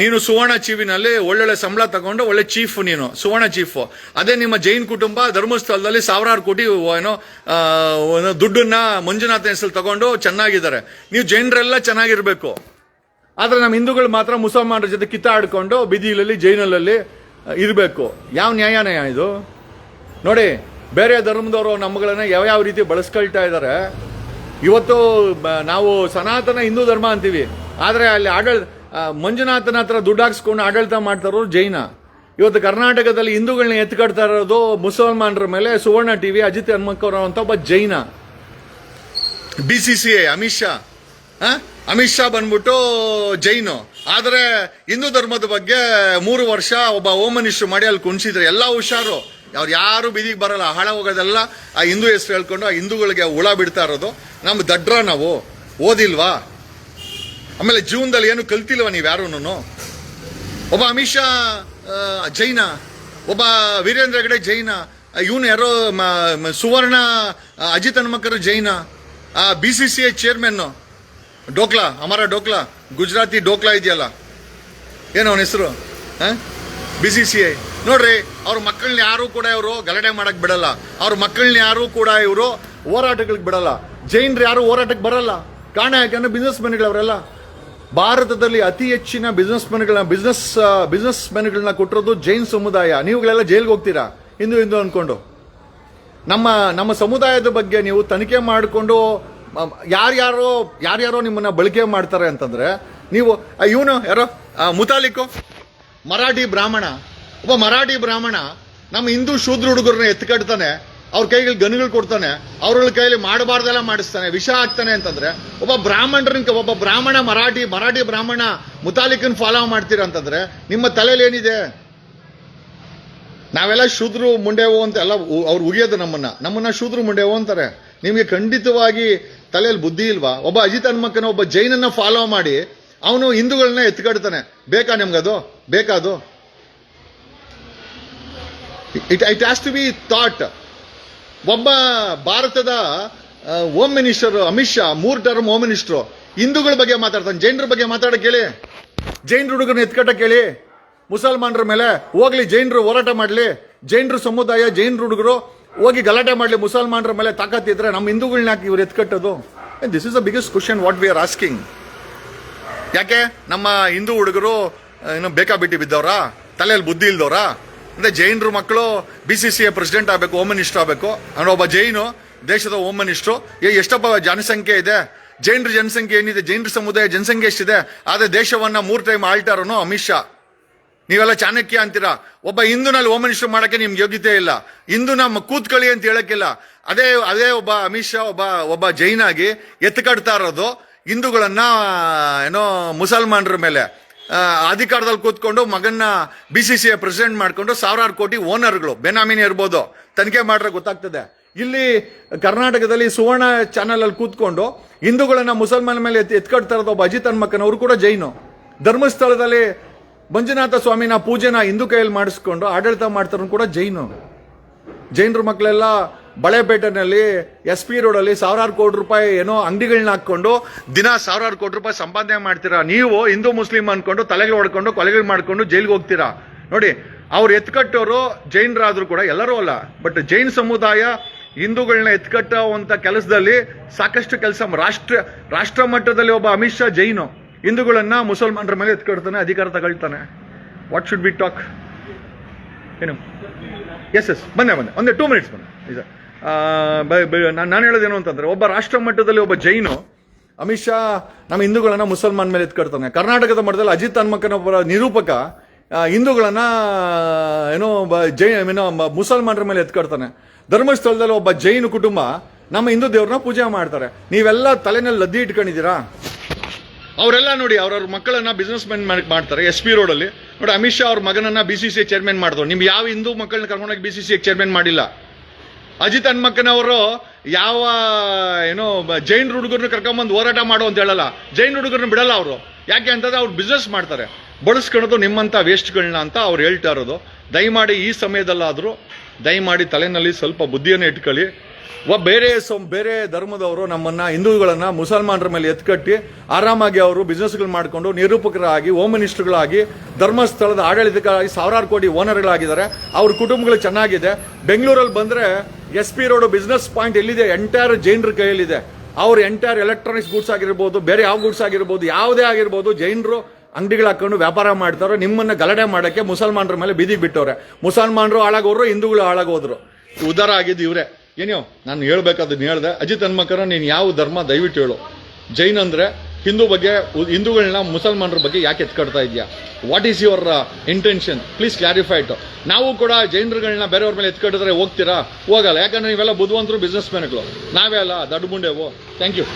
S1: ನೀನು ಸುವರ್ಣ ಚೀವಿನಲ್ಲಿ ಒಳ್ಳೊಳ್ಳೆ ಸಂಬಳ ತಗೊಂಡು ಒಳ್ಳೆ ಚೀಫ್ ನೀನು, ಸುವರ್ಣ ಚೀಫ್ ಅದೇ ನಿಮ್ಮ ಜೈನ್ ಕುಟುಂಬ ಧರ್ಮಸ್ಥಳದಲ್ಲಿ ಸಾವಿರಾರು ಕೋಟಿ, ಏನೋ ದುಡ್ಡನ್ನ ಮಂಜುನಾಥ ಹೆಸರು ತಗೊಂಡು ಚೆನ್ನಾಗಿದ್ದಾರೆ. ನೀವು ಜೈನರೆಲ್ಲ ಚೆನ್ನಾಗಿರ್ಬೇಕು. ಆದ್ರೆ ನಮ್ಮ ಹಿಂದೂಗಳು ಮಾತ್ರ ಮುಸಲ್ಮಾನರ ಜೊತೆ ಕಿತ್ತಾಡಿಕೊಂಡು ಬಿದಿಲಲ್ಲಿ ಜೈನಲ್ಲಲ್ಲಿ ಇರಬೇಕು. ಯಾವ ನ್ಯಾಯಾನಯ ಇದು? ನೋಡಿ, ಬೇರೆ ಧರ್ಮದವರು ನಮ್ಮಗಳನ್ನ ಯಾವ್ಯಾವ ರೀತಿ ಬಳಸ್ಕೊಳ್ತಾ ಇದ್ದಾರೆ ಇವತ್ತು ನಾವು ಸನಾತನ ಹಿಂದೂ ಧರ್ಮ ಅಂತೀವಿ. ಆದರೆ ಅಲ್ಲಿ ಆಡಳಿತ ಮಂಜುನಾಥನ ಹತ್ರ ದುಡ್ಡು ಹಾಕ್ಸ್ಕೊಂಡು ಆಡಳಿತ ಮಾಡ್ತಾರೋ ಜೈನ. ಇವತ್ತು ಕರ್ನಾಟಕದಲ್ಲಿ ಹಿಂದೂಗಳನ್ನ ಎತ್ಕಡ್ತಾ ಇರೋದು ಮುಸಲ್ಮಾನರ ಮೇಲೆ ಸುವರ್ಣ ಟಿವಿ, ಅಜಿತ್ ಹನ್ಮಕ್ಕವ್ರ ಅಂತ ಒಬ್ಬ ಜೈನ. B C C I, Amit Shah? Amit Shah ಬಂದ್ಬಿಟ್ಟು ಜೈನು. ಆದರೆ ಹಿಂದೂ ಧರ್ಮದ ಬಗ್ಗೆ ಮೂರು ವರ್ಷ ಒಬ್ಬ ಹೋಮ್ ಮಿನಿಸ್ಟರ್ ಮಾಡಿ ಅಲ್ಲಿ ಕುಣಿಸಿದ್ರೆ ಎಲ್ಲ ಹುಷಾರು. ಅವ್ರು ಯಾರು ಬೀದಿಗೆ ಬರಲ್ಲ. ಹಾಳ ಹೋಗೋದೆಲ್ಲ ಆ ಹಿಂದೂ ಹೆಸರು ಹೇಳ್ಕೊಂಡು ಆ ಹಿಂದೂಗಳಿಗೆ ಹುಳ ಬಿಡ್ತಾ ಇರೋದು. ನಮ್ಮ ದಡ್ರ ನಾವು. ಓದಿಲ್ವಾ? ಆಮೇಲೆ ಜೀವನದಲ್ಲಿ ಏನು ಕಲ್ತಿಲ್ವಾ ನೀವು ಯಾರೂ ಒಬ್ಬ ಅಮಿತ್ ಶಾ ಜೈನ. ಒಬ್ಬ ವೀರೇಂದ್ರ ಹೆಗಡೆ ಜೈನ. ಇವನು ಯಾರೋ ಸುವರ್ಣ, ಅಜಿತ್ ಹನುಮಕ್ಕರು ಜೈನ. B C C I chairman dhokla, ಅಮರ ಡೋಕ್ಲಾ, ಗುಜರಾತಿ ಡೋಕ್ಲಾ ಇದೆಯಲ್ಲ? ಏನು ಅವನ ಹೆಸರು? ಬಿ ಸಿ ಸಿ ಐ ನೋಡ್ರಿ, ಅವ್ರ ಮಕ್ಕಳನ್ನ ಯಾರು ಕೂಡ ಇವರು ಗಲಾಟೆ ಮಾಡಕ್ ಬಿಡಲ್ಲ. ಅವ್ರ ಮಕ್ಕಳನ್ನ ಯಾರು ಕೂಡ ಇವರು ಹೋರಾಟಗಳಿಗೆ ಬಿಡಲ್ಲ. ಜೈನ್ರು ಯಾರು ಹೋರಾಟಕ್ಕೆ ಬರಲ್ಲ. ಕಾರಣ ಯಾಕೆಂದ್ರೆ ಬಿಸ್ನೆಸ್ ಮೆನ್ಗಳವರೆಲ್ಲ ಭಾರತದಲ್ಲಿ ಅತಿ ಹೆಚ್ಚಿನ ಬಿಸ್ನೆಸ್ ಮೆನ್ಗಳನ್ನ ಬಿಸ್ನೆಸ್ ಬಿಸ್ನೆಸ್ ಮೆನ್ಗಳನ್ನ ಕೊಟ್ಟಿರೋದು ಜೈನ್ ಸಮುದಾಯ. ನೀವುಗಳೆಲ್ಲ ಜೈಲ್ಗೆ ಹೋಗ್ತೀರಾ? ಹಿಂದೂ ಹಿಂದೂ ಅಂದ್ಕೊಂಡು ನಮ್ಮ ನಮ್ಮ ಸಮುದಾಯದ ಬಗ್ಗೆ ನೀವು ತನಿಖೆ ಮಾಡಿಕೊಂಡು ಯಾರ್ಯಾರೋ ಯಾರ್ಯಾರೋ ನಿಮ್ಮನ್ನ ಬಳಕೆ ಮಾಡ್ತಾರೆ ಅಂತಂದ್ರೆ ನೀವು ಇವನು, ಯಾರೋ ಮುತಾಲಿಕು, ಮರಾಠಿ ಬ್ರಾಹ್ಮಣ. ಒಬ್ಬ ಮರಾಠಿ ಬ್ರಾಹ್ಮಣ ನಮ್ಮ ಹಿಂದೂ ಶೂದ್ರ ಹುಡುಗರನ್ನ ಎತ್ಕಡ್ತಾನೆ ಅವ್ರ ಕೈಗೆ ಗನ್ಗಳು ಕೊಡ್ತಾನೆ ಅವ್ರ ಕೈಲಿ ಮಾಡಬಾರ್ದೆಲ್ಲ ಮಾಡಿಸ್ತಾನೆ, ವಿಷ ಹಾಕ್ತಾನೆ ಅಂತಂದ್ರೆ, ಒಬ್ಬ ಬ್ರಾಹ್ಮಣರನ್ನ ಒಬ್ಬ ಬ್ರಾಹ್ಮಣ ಮರಾಠಿ ಮರಾಠಿ ಬ್ರಾಹ್ಮಣ ಮುತಾಲಿಕನ್ ಫಾಲೋ ಮಾಡ್ತೀರಾ ಅಂತಂದ್ರೆ, ನಿಮ್ಮ ತಲೆಯಲ್ಲಿ ಏನಿದೆ? ನಾವೆಲ್ಲ ಶೂದ್ರು ಮುಂಡೆವು ಅಂತ ಎಲ್ಲ ಅವ್ರು ಉಗಿಯೋದು ನಮ್ಮನ್ನ. ನಮ್ಮನ್ನ ಶೂದ್ರು ಮುಂಡೆವು ಅಂತಾರೆ. ನಿಮಗೆ ಖಂಡಿತವಾಗಿ ತಲೆಯಲ್ಲಿ ಬುದ್ಧಿ ಇಲ್ವಾ? ಒಬ್ಬ ಅಜಿತ್ ಹನುಮಕ್ಕನ ಒಬ್ಬ ಜೈನನ್ನ ಫಾಲೋ ಮಾಡಿ ಅವನು ಹಿಂದೂಗಳನ್ನ ಎತ್ಕಡ್ತಾನೆ. ಬೇಕಾ ನಿಮ್ಗದು? ಬೇಕಾದು? It it has to be thought ಒಬ್ಬ ಭಾರತದ ಹೋಮ್ ಮಿನಿಸ್ಟರ್ ಅಮಿತ್ ಶಾ, ಮೂರ್ ಟರ್ಮ್ ಹೋಮ್ ಮಿನಿಸ್ಟರ್ ಹಿಂದೂಗಳ ಬಗ್ಗೆ ಮಾತಾಡ್ತಾನೆ. ಜೈನರ ಬಗ್ಗೆ ಮಾತಾಡಕ್ಕೆ ಕೇಳಿ. ಜೈನ್ ಹುಡುಗರನ್ನ ಎತ್ಕಟ್ಟ ಕೇಳಿ. ಮುಸಲ್ಮಾನರ ಮೇಲೆ ಹೋಗ್ಲಿ, ಜೈನರು ಹೋರಾಟ ಮಾಡಲಿ. ಜೈನರು ಸಮುದಾಯ ಜೈನ್ ಹುಡುಗರು ಹೋಗಿ ಗಲಾಟೆ ಮಾಡಲಿ, ಮುಸಲ್ಮಾನರ ಮೇಲೆ ತಾಕತ್ತಿದ್ರೆ ನಮ್ಮ ಹಿಂದೂಗಳನ್ನ ಯಾಕೆ ಇವ್ರು ಎತ್ಕಟ್ಟೋದು? This is the biggest question what we are asking ಯಾಕೆ? ನಮ್ಮ ಹಿಂದೂ ಹುಡುಗರು ಏನೋ ಬೇಕಾಬಿಟ್ಟಿ ಬಿದ್ದವ್ರಾ? ತಲೆಯಲ್ಲಿ ಬುದ್ಧಿ ಇಲ್ದವ್ರಾ? ಅಂದರೆ ಜೈನರು ಮಕ್ಕಳು B C C A president ಆಗಬೇಕು ಹೋಮ್ ಮಿನಿಸ್ಟರ್ ಆಗಬೇಕು. ಅಂದ್ರೆ ಒಬ್ಬ ಜೈನು, ದೇಶದ ಹೋಮ್ ಮಿನಿಸ್ಟ್ರು ಏ, ಎಷ್ಟಪ್ಪ ಜನಸಂಖ್ಯೆ ಇದೆ? ಜೈನರ ಜನಸಂಖ್ಯೆ ಏನಿದೆ? ಜೈನರ ಸಮುದಾಯ ಜನಸಂಖ್ಯೆ ಎಷ್ಟಿದೆ? ಆದರೆ ದೇಶವನ್ನು ಮೂರು ಟೈಮ್ ಆಳ್ತಾರನು ಅಮಿತ್ ಶಾ. ನೀವೆಲ್ಲ ಚಾಣಕ್ಯ ಅಂತೀರಾ? ಒಬ್ಬ ಹಿಂದೂನಲ್ಲಿ ಹೋಮ್ ಮಿನಿಸ್ಟರ್ ಮಾಡಕ್ಕೆ ನಿಮ್ಗೆ ಯೋಗ್ಯತೆ ಇಲ್ಲ. ಹಿಂದೂ ನಮ್ಮ ಕೂತ್ಕೊಳ್ಳಿ ಅಂತ ಹೇಳೋಕ್ಕಿಲ್ಲ. ಅದೇ ಅದೇ ಒಬ್ಬ ಅಮಿತ್ ಶಾ, ಒಬ್ಬ ಒಬ್ಬ ಜೈನ್ ಆಗಿ ಎತ್ತುಕಡ್ತಾ ಇರೋದು ಹಿಂದೂಗಳನ್ನ, ಏನೋ ಮುಸಲ್ಮಾನರ ಮೇಲೆ. ಅಧಿಕಾರದಲ್ಲಿ ಕೂತ್ಕೊಂಡು ಮಗನ್ನ ಬಿ ಸಿ ಸಿ ಪ್ರೆಸಿಡೆಂಟ್ ಮಾಡಿಕೊಂಡು ಸಾವಿರಾರು ಕೋಟಿ ಓನರ್ಗಳು ಬೆನಾಮಿನಿ ಇರ್ಬೋದು, ತನಿಖೆ ಮಾಡ್ರೆ ಗೊತ್ತಾಗ್ತದೆ. ಇಲ್ಲಿ ಕರ್ನಾಟಕದಲ್ಲಿ ಸುವರ್ಣ ಚಾನೆಲ್ ಅಲ್ಲಿ ಕೂತ್ಕೊಂಡು ಹಿಂದೂಗಳನ್ನ ಮುಸಲ್ಮಾನ ಮೇಲೆ ಎತ್ಕಡ್ತಾ ಇರೋದು ಒಬ್ಬ ಅಜಿತ್ ಹನ್ಮಕ್ಕನವರು ಕೂಡ ಜೈನು. ಧರ್ಮಸ್ಥಳದಲ್ಲಿ ಮಂಜುನಾಥ ಸ್ವಾಮಿನ ಪೂಜೆನ ಹಿಂದೂ ಕೈಯಲ್ಲಿ ಮಾಡಿಸ್ಕೊಂಡು ಆಡಳಿತ ಮಾಡ್ತಾರ ಕೂಡ ಜೈನು. ಜೈನರ ಮಕ್ಕಳೆಲ್ಲ ಬಳೆಪೇಟೆನಲ್ಲಿ ಎಸ್ ಪಿ ರೋಡಲ್ಲಿ ಸಾವಿರಾರು ಕೋಟಿ ರೂಪಾಯಿ ಏನೋ ಅಂಗಡಿಗಳನ್ನ ಹಾಕೊಂಡು ದಿನ ಸಾವಿರಾರು ಕೋಟಿ ರೂಪಾಯಿ ಸಂಪಾದನೆ ಮಾಡ್ತೀರಾ? ನೀವು ಹಿಂದೂ ಮುಸ್ಲಿಂ ಅನ್ಕೊಂಡು ತಲೆಗೆ ಹೊಡ್ಕೊಂಡು ಕೊಲೆಗಳು ಮಾಡ್ಕೊಂಡು ಜೈಲಿಗೆ ಹೋಗ್ತೀರಾ? ನೋಡಿ, ಅವ್ರು ಎತ್ಕಟ್ಟೋರು ಜೈನರಾದರೂ ಕೂಡ ಎಲ್ಲರೂ ಅಲ್ಲ, ಬಟ್ ಜೈನ್ ಸಮುದಾಯ ಹಿಂದೂಗಳನ್ನ ಎತ್ಕಟ್ಟುವಂತ ಕೆಲಸದಲ್ಲಿ ಸಾಕಷ್ಟು ಕೆಲಸ ರಾಷ್ಟ್ರ ರಾಷ್ಟ್ರ ಮಟ್ಟದಲ್ಲಿ ಒಬ್ಬ ಅಮಿತ್ ಶಾ ಜೈನು. ಹಿಂದೂಗಳನ್ನ ಮುಸಲ್ಮಾನರ ಮೇಲೆ ಎತ್ಕೊಡ್ತಾನೆ, ಅಧಿಕಾರ ತಗೊಳ್ತಾನೆ. ವಾಟ್ ಶುಡ್ ಬಿ ಟಾಕ್ ಏನು? ಎಸ್ ಎಸ್ ಬನ್ನೆ ಬಂದೆ ಒಂದೇ ಟೂ ಮಿನಿಟ್ಸ್ ಬನ್ನಿ. ನಾನು ಹೇಳೋದೇನು ಅಂತಂದರೆ, ಒಬ್ಬ ರಾಷ್ಟ್ರ ಮಟ್ಟದಲ್ಲಿ ಒಬ್ಬ ಜೈನು, ಅಮಿತ್ ಶಾ ನಮ್ಮ ಹಿಂದೂಗಳನ್ನ ಮುಸಲ್ಮಾನ್ ಮೇಲೆ ಎತ್ಕೊಡ್ತಾನೆ. ಕರ್ನಾಟಕದ ಮಟ್ಟದಲ್ಲಿ ಅಜಿತ್ ಹನ್ಮಕ್ಕನ ಒಬ್ಬ ನಿರೂಪಕ ಹಿಂದೂಗಳನ್ನು, ಏನೋ ಜೈ ಏನೋ ಮುಸಲ್ಮಾನರ ಮೇಲೆ ಎತ್ಕೊಡ್ತಾನೆ. ಧರ್ಮಸ್ಥಳದಲ್ಲಿ ಒಬ್ಬ ಜೈನ ಕುಟುಂಬ ನಮ್ಮ ಹಿಂದೂ ದೇವ್ರನ್ನ ಪೂಜೆ ಮಾಡ್ತಾರೆ. ನೀವೆಲ್ಲ ತಲೆನಲ್ಲಿ ಲದ್ದಿ ಇಟ್ಕೊಂಡಿದ್ದೀರಾ? ಅವರೆಲ್ಲ ನೋಡಿ, ಅವ್ರವ್ರ ಮಕ್ಕಳನ್ನ ಬಿಸ್ನೆಸ್ ಮೆನ್ ಮಾಡ್ತಾರೆ ಎಸ್ ಪಿ ರೋಡಲ್ಲಿ ನೋಡಿ, ಅಮಿತ್ ಶಾ ಅವ್ರ ಮಗನನ್ನ ಬಿ ಸಿ ಸಿ ಚೇರ್ಮನ್ ಮಾಡಿದ್ರು ನಿಮ್ಗೆ ಯಾವ ಹಿಂದೂ ಮಕ್ಕಳನ್ನ ಕರ್ಕೊಂಡೋಗಿ ಬಿ ಸಿ ಸಿ ಚೇರ್ಮನ್ ಮಾಡಿಲ್ಲ? ಅಜಿತ್ ಹನ್ಮಕ್ಕನವರು ಯಾವ, ಏನೋ, ಜೈನ್ ಹುಡುಗರನ್ನ ಕರ್ಕೊಂಬಂದು ಹೋರಾಟ ಮಾಡು ಅಂತ ಹೇಳಲ್ಲ. ಜೈನ್ ಹುಡುಗರನ್ನ ಬಿಡಲ್ಲ ಅವರು. ಯಾಕೆ ಅಂತಂದ್ರೆ ಅವ್ರು ಬಿಸ್ನೆಸ್ ಮಾಡ್ತಾರೆ. ಬಳಸ್ಕೊಳ್ಳೋದು ನಿಮ್ಮಂಥ ವೇಸ್ಟ್ಗಳನ್ನ ಅಂತ ಅವ್ರು ಹೇಳ್ತಾ ಇರೋದು. ದಯಮಾಡಿ ಈ ಸಮಯದಲ್ಲಾದರೂ ದಯಮಾಡಿ ತಲೆನಲ್ಲಿ ಸ್ವಲ್ಪ ಬುದ್ಧಿಯನ್ನು ಇಟ್ಕೊಳ್ಳಿ. ಬೇರೆ ಸೊಮ್ ಬೇರೆ ಧರ್ಮದವರು ನಮ್ಮನ್ನ ಹಿಂದೂಗಳನ್ನ ಮುಸಲ್ಮಾನರ ಮೇಲೆ ಎತ್ಕಟ್ಟಿ ಆರಾಮಾಗಿ ಅವರು ಬಿಸ್ನೆಸ್ಗಳು ಮಾಡಿಕೊಂಡು ನಿರೂಪಕರಾಗಿ ಹೋಮ್ ಮಿನಿಸ್ಟರ್ಗಳಾಗಿ ಧರ್ಮಸ್ಥಳದ ಆಡಳಿತಕ್ಕಾಗಿ ಸಾವಿರಾರು ಕೋಟಿ ಓನರ್ಗಳಾಗಿದ್ದಾರೆ. ಅವ್ರ ಕುಟುಂಬಗಳು ಚೆನ್ನಾಗಿದೆ. ಬೆಂಗಳೂರಲ್ಲಿ ಬಂದ್ರೆ S P road business point ಎಲ್ಲಿದೆ? ಎಂಟೈರ್ ಜೈನರ ಕೈಯಲ್ಲಿದೆ. ಅವ್ರ ಎಂಟೈರ್ ಎಲೆಕ್ಟ್ರಾನಿಕ್ಸ್ ಗೂಡ್ಸ್ ಆಗಿರ್ಬೋದು, ಬೇರೆ ಯಾವ ಗೂಡ್ಸ್ ಆಗಿರ್ಬೋದು, ಯಾವುದೇ ಆಗಿರ್ಬೋದು, ಜೈನರು ಅಂಗಡಿಗಳು ಹಾಕೊಂಡು ವ್ಯಾಪಾರ ಮಾಡ್ತಾರೋ ನಿಮ್ಮನ್ನ ಗಲಡೆ ಮಾಡೋಕ್ಕೆ ಮುಸಲ್ಮಾನರ ಮೇಲೆ ಬೀದಿಗೆ ಬಿಟ್ಟವ್ರೆ. ಮುಸಲ್ಮಾನರು ಹಾಳಾಗೋರು ಹಿಂದೂಗಳು ಹಾಳಾಗೋದ್ರು. ಉದಾರ ಆಗಿದ್ದು ಇವ್ರೆ. ಏನೋ ನಾನು ಹೇಳ್ಬೇಕಾದನ್ನ ಹೇಳ್ದೆ, ಅಜಿತ್ ಹನ್ಮಕರ ನೀನು ಯಾವ ಧರ್ಮ ದಯವಿಟ್ಟು ಹೇಳು. ಜೈನ್ ಅಂದರೆ ಹಿಂದೂ ಬಗ್ಗೆ, ಹಿಂದೂಗಳನ್ನ ಮುಸಲ್ಮಾನರ ಬಗ್ಗೆ ಯಾಕೆ ಎತ್ಕಡ್ತಾ ಇದೆಯಾ? What is your intention please clarified ನಾವು ಕೂಡ ಜೈನರುಗಳನ್ನ ಬೇರೆಯವ್ರ ಮೇಲೆ ಎತ್ಕಟ್ಟಿದ್ರೆ ಹೋಗ್ತೀರಾ? ಹೋಗಲ್ಲ. ಯಾಕಂದ್ರೆ ನೀವೆಲ್ಲ ಬುದ್ಧಿವಂತರು ಬಿಸ್ನೆಸ್ ಮ್ಯಾನ್ಗಳು ನಾವೇ ಅಲ್ಲ, ದಡ್ಡ ಮುಂಡೆವು ಥ್ಯಾಂಕ್ ಯು